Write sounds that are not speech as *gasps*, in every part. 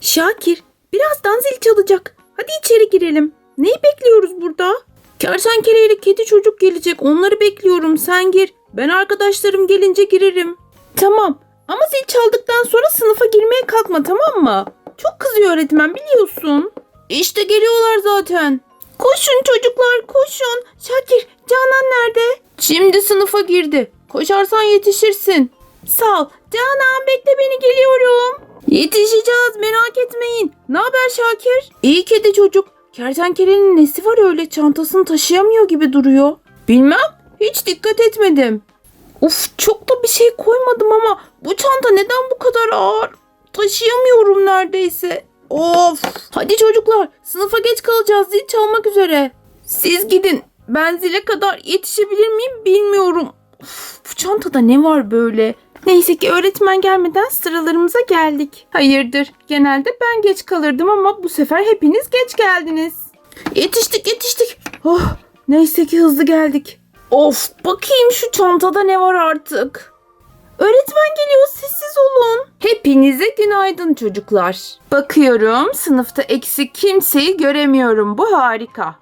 Şakir, birazdan zil çalacak. Hadi içeri girelim. Neyi bekliyoruz burada? Kertenkele ile kedi çocuk gelecek. Onları bekliyorum. Sen gir. Ben arkadaşlarım gelince girerim. Tamam. Ama zil çaldıktan sonra sınıfa girmeye kalkma tamam mı? Çok kızıyor öğretmen biliyorsun. İşte geliyorlar zaten. Koşun çocuklar koşun. Şakir, Canan nerede? Şimdi sınıfa girdi. Koşarsan yetişirsin. Sağ ol. Canan bekle beni geliyorum. Yetişeceğiz merak etmeyin. Ne haber Şakir? İyi kedi çocuk. Kertenkelenin nesi var öyle çantasını taşıyamıyor gibi duruyor. Bilmem hiç dikkat etmedim. Uf çok da bir şey koymadım ama bu çanta neden bu kadar ağır? Taşıyamıyorum neredeyse. Of. Hadi çocuklar sınıfa geç kalacağız zil çalmak üzere. Siz gidin. Ben zile kadar yetişebilir miyim bilmiyorum. Uf, bu çantada ne var böyle? Neyse ki öğretmen gelmeden sıralarımıza geldik. Hayırdır? Genelde ben geç kalırdım ama bu sefer hepiniz geç geldiniz. Yetiştik yetiştik. Oh, neyse ki hızlı geldik. Of bakayım şu çantada ne var artık. Öğretmen geliyor sessiz olun. Hepinize günaydın çocuklar. Bakıyorum sınıfta eksik kimseyi göremiyorum. Bu harika.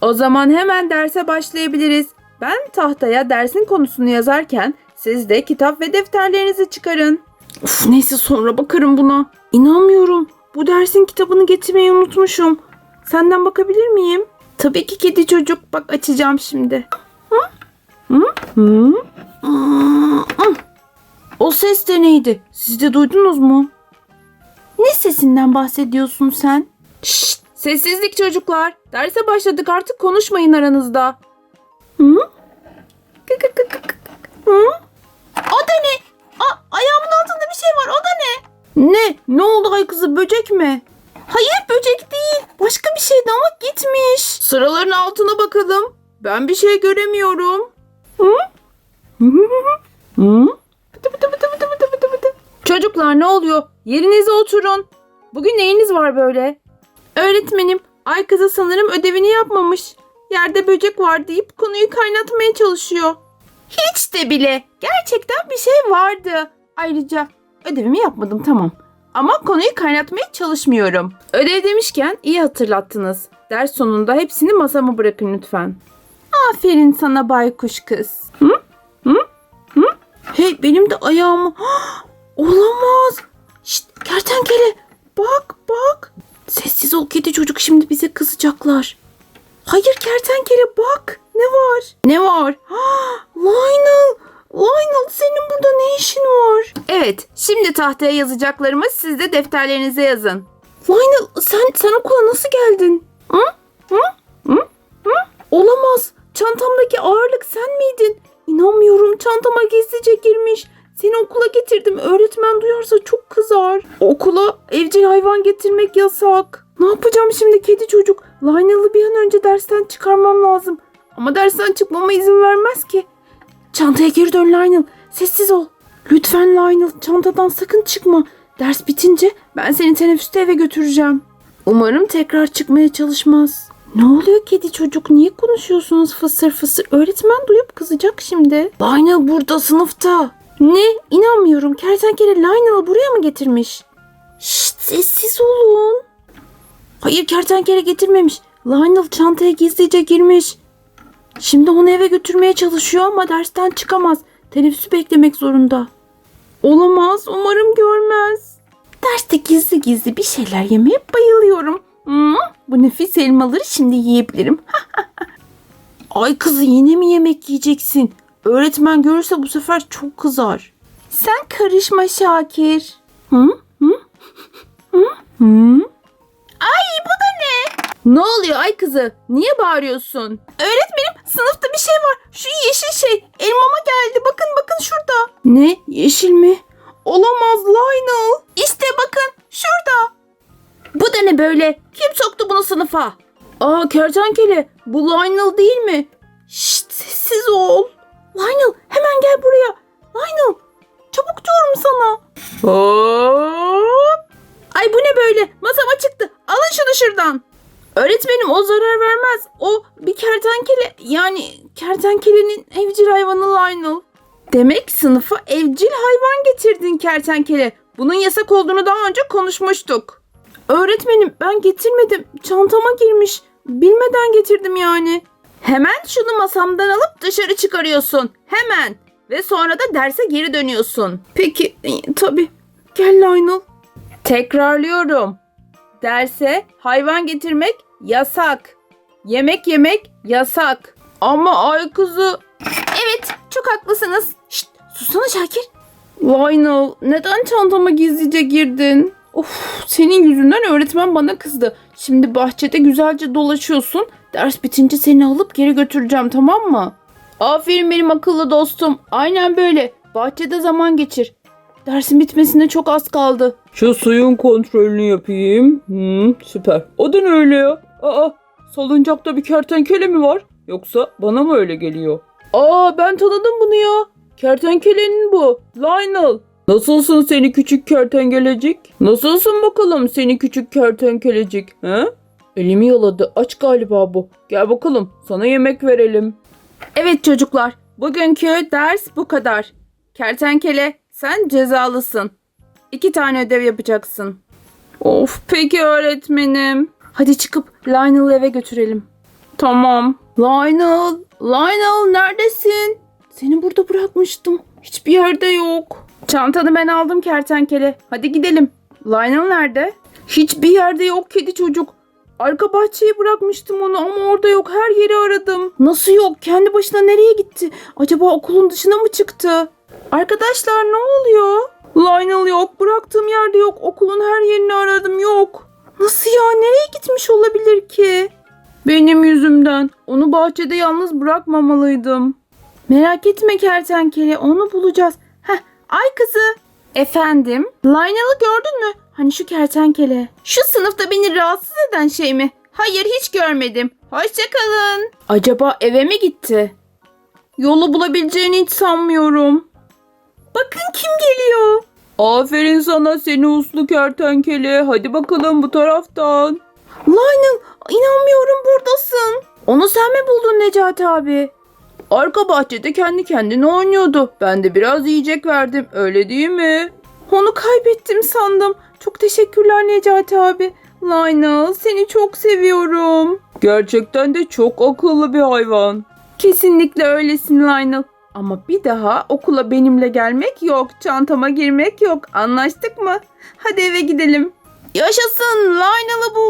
O zaman hemen derse başlayabiliriz. Ben tahtaya dersin konusunu yazarken siz de kitap ve defterlerinizi çıkarın. Uf, neyse sonra bakarım buna. İnanmıyorum. Bu dersin kitabını getirmeyi unutmuşum. Senden bakabilir miyim? Tabii ki kedi çocuk. Bak açacağım şimdi. Hı? Hı? Hı? Hı? O ses de neydi? Siz de duydunuz mu? Ne sesinden bahsediyorsun sen? Şşt! Sessizlik çocuklar. Derse başladık artık konuşmayın aranızda. Ne oldu ay kızı? Böcek mi? Hayır böcek değil. Başka bir şeydi ama gitmiş. Sıraların altına bakalım. Ben bir şey göremiyorum. Hı? Hı? Bıdı bıdı bıdı bıdı bıdı bıdı bıdı. Çocuklar ne oluyor? Yerinize oturun. Bugün neyiniz var böyle? Öğretmenim, ay kızı sanırım ödevini yapmamış. Yerde böcek var deyip konuyu kaynatmaya çalışıyor. Hiç de bile. Gerçekten bir şey vardı. Ayrıca ödevimi yapmadım tamam. Ama konuyu kaynatmaya çalışmıyorum. Ödev demişken iyi hatırlattınız. Ders sonunda hepsini masama bırakın lütfen. Aferin sana baykuş kız. Hı? Hı? Hı? Hey benim de ayağımı... *gasps* Olamaz. Şşt kertenkele bak bak. Sessiz ol kedi çocuk şimdi bize kızacaklar. Hayır kertenkele bak. Ne var? Ne var? *gasps* Lionel. Lionel senin burada ne işin var? Evet şimdi tahtaya yazacaklarımı siz de defterlerinize yazın. Lionel sen, sen okula nasıl geldin? Hı? Hı? Hı? Hı? Olamaz. Çantamdaki ağırlık sen miydin? İnanmıyorum çantama gizlice girmiş. Seni okula getirdim. Öğretmen duyarsa çok kızar. Okula evcil hayvan getirmek yasak. Ne yapacağım şimdi kedi çocuk? Lionel'ı bir an önce dersten çıkarmam lazım. Ama dersten çıkmama izin vermez ki. Çantaya geri dön Lionel. Sessiz ol. Lütfen Lionel çantadan sakın çıkma. Ders bitince ben seni teneffüste eve götüreceğim. Umarım tekrar çıkmaya çalışmaz. Ne oluyor kedi çocuk? Niye konuşuyorsunuz fısır fısır? Öğretmen duyup kızacak şimdi. Lionel burada sınıfta. Ne? İnanmıyorum. Kertenkele Lionel'ı buraya mı getirmiş? Şşt sessiz olun. Hayır kertenkele getirmemiş. Lionel çantaya gizlice girmiş. Şimdi onu eve götürmeye çalışıyor ama dersten çıkamaz. Teneffüsü beklemek zorunda. Olamaz. Umarım görmez. Derste gizli gizli bir şeyler yemeye bayılıyorum. Hmm, bu nefis elmaları şimdi yiyebilirim. *laughs* Ay kızı yine mi yemek yiyeceksin? Öğretmen görürse bu sefer çok kızar. Sen karışma Şakir. Hı? Hı? Hı? Hı? Ay bu da ne? Ne oluyor ay kızı? Niye bağırıyorsun? Öğretmenim sınıfta bir şey var. Şu yeşil şey elmama geldi. Bakın bakın şurada. Ne? Yeşil mi? Olamaz Lionel. İşte bakın şurada. Bu da ne böyle? Kim soktu bunu sınıfa? Aa kertenkele bu Lionel değil mi? Şşt sessiz ol. Lionel hemen gel buraya. Lionel çabuk diyorum sana. Hop. Ay bu ne böyle? Masama çıktı. Alın şunu şuradan. Öğretmenim o zarar vermez. O bir kertenkele yani kertenkelenin evcil hayvanı Lionel. Demek sınıfa evcil hayvan getirdin kertenkele. Bunun yasak olduğunu daha önce konuşmuştuk. Öğretmenim ben getirmedim. Çantama girmiş. Bilmeden getirdim yani. Hemen şunu masamdan alıp dışarı çıkarıyorsun. Hemen. Ve sonra da derse geri dönüyorsun. Peki e, tabii. Gel Lionel. Tekrarlıyorum. Derse hayvan getirmek yasak. Yemek yemek yasak. Ama ay kızı... Evet çok haklısınız. Şşt susana Şakir. Lionel neden çantama gizlice girdin? Of senin yüzünden öğretmen bana kızdı. Şimdi bahçede güzelce dolaşıyorsun. Ders bitince seni alıp geri götüreceğim tamam mı? Aferin benim akıllı dostum. Aynen böyle. Bahçede zaman geçir. Dersin bitmesine çok az kaldı. Şu suyun kontrolünü yapayım. Hmm, süper. O da ne öyle ya? Aa, salıncakta bir kertenkele mi var? Yoksa bana mı öyle geliyor? Aa, ben tanıdım bunu ya. Kertenkelenin bu. Lionel. Nasılsın seni küçük kertenkelecik? Nasılsın bakalım seni küçük kertenkelecik? He? Elimi yaladı. Aç galiba bu. Gel bakalım sana yemek verelim. Evet çocuklar, bugünkü ders bu kadar. Kertenkele, sen cezalısın. İki tane ödev yapacaksın. Of, peki öğretmenim. Hadi çıkıp Lionel'ı eve götürelim. Tamam. Lionel, Lionel neredesin? Seni burada bırakmıştım. Hiçbir yerde yok. Çantanı ben aldım kertenkele. Hadi gidelim. Lionel nerede? Hiçbir yerde yok kedi çocuk. Arka bahçeye bırakmıştım onu ama orada yok. Her yeri aradım. Nasıl yok? Kendi başına nereye gitti? Acaba okulun dışına mı çıktı? Arkadaşlar ne oluyor? Lionel yok. Bıraktığım yerde yok. Okulun her yerini aradım. Yok. Nasıl ya? Nereye gitmiş olabilir ki? Benim yüzümden. Onu bahçede yalnız bırakmamalıydım. Merak etme kertenkele. Onu bulacağız. Heh. Ay kızı. Efendim? Lionel'ı gördün mü? Hani şu kertenkele. Şu sınıfta beni rahatsız eden şey mi? Hayır hiç görmedim. Hoşçakalın. Acaba eve mi gitti? Yolu bulabileceğini hiç sanmıyorum. Bakın kim geliyor. Aferin sana seni uslu kertenkele. Hadi bakalım bu taraftan. Lionel inanmıyorum buradasın. Onu sen mi buldun Necati abi? Arka bahçede kendi kendine oynuyordu. Ben de biraz yiyecek verdim. Öyle değil mi? Onu kaybettim sandım. Çok teşekkürler Necati abi. Lionel seni çok seviyorum. Gerçekten de çok akıllı bir hayvan. Kesinlikle öylesin Lionel. Ama bir daha okula benimle gelmek yok. Çantama girmek yok. Anlaştık mı? Hadi eve gidelim. Yaşasın Lionel'ı bulduk.